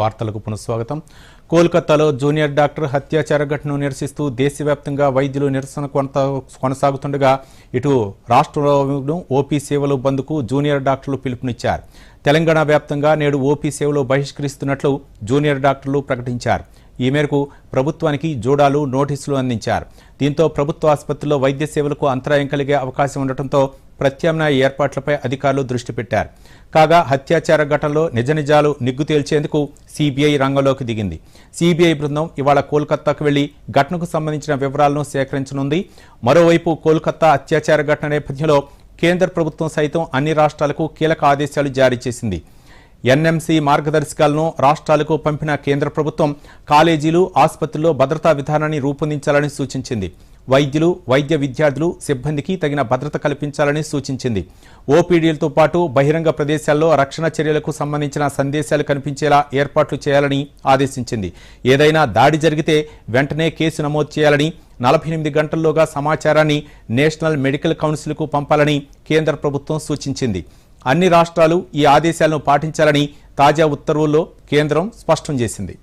వార్తలకు పునఃస్వాగతం. కోల్కతాలో జూనియర్ డాక్టర్ హత్యాచార ఘటనను నిరసిస్తూ దేశవ్యాప్తంగా వైద్యులు నిరసన కొనసాగుతుండగా ఇటు రాష్ట్రంలో ఓపీ సేవలు బంద్కు జూనియర్ డాక్టర్లు పిలుపునిచ్చారు. తెలంగాణ వ్యాప్తంగా నేడు ఓపీ సేవలు బహిష్కరిస్తున్నట్లు జూనియర్ డాక్టర్లు ప్రకటించారు. ఈ మేరకు ప్రభుత్వానికి జోడాలు నోటీసులు అందించారు. దీంతో ప్రభుత్వ ఆసుపత్రిలో వైద్య సేవలకు అంతరాయం కలిగే అవకాశం ఉండటంతో ప్రత్యామ్నాయ ఏర్పాట్లపై అధికారులు దృష్టి పెట్టారు. కాగా హత్యాచార ఘటనలో నిజ నిజాలు నిగ్గు తేల్చేందుకు సిబిఐ రంగంలోకి దిగింది. సిబిఐ బృందం ఇవాళ కోల్కతాకు వెళ్ళి ఘటనకు సంబంధించిన వివరాలను సేకరించనుంది. మరోవైపు కోల్కతా అత్యాచార ఘటన నేపథ్యంలో కేంద్ర ప్రభుత్వం సైతం అన్ని రాష్ట్రాలకు కీలక ఆదేశాలు జారీ చేసింది. ఎన్ఎంసీ మార్గదర్శకాలను రాష్ట్రాలకు పంపిన కేంద్ర ప్రభుత్వం కాలేజీలు ఆసుపత్రుల్లో భద్రతా విధానాన్ని రూపొందించాలని సూచించింది. వైద్యులు వైద్య విద్యార్థులు సిబ్బందికి తగిన భద్రత కల్పించాలని సూచించింది. ఓపీడీలతో పాటు బహిరంగ ప్రదేశాల్లో రక్షణ చర్యలకు సంబంధించిన సందేశాలు కనిపించేలా ఏర్పాట్లు చేయాలని ఆదేశించింది. ఏదైనా దాడి జరిగితే వెంటనే కేసు నమోదు చేయాలని నలభై ఎనిమిది గంటల్లోగా సమాచారాన్ని నేషనల్ మెడికల్ కౌన్సిల్కు పంపాలని కేంద్ర ప్రభుత్వం సూచించింది. అన్ని రాష్ట్రాలు ఈ ఆదేశాలను పాటించాలని తాజా ఉత్తర్వుల్లో కేంద్రం స్పష్టం చేసింది.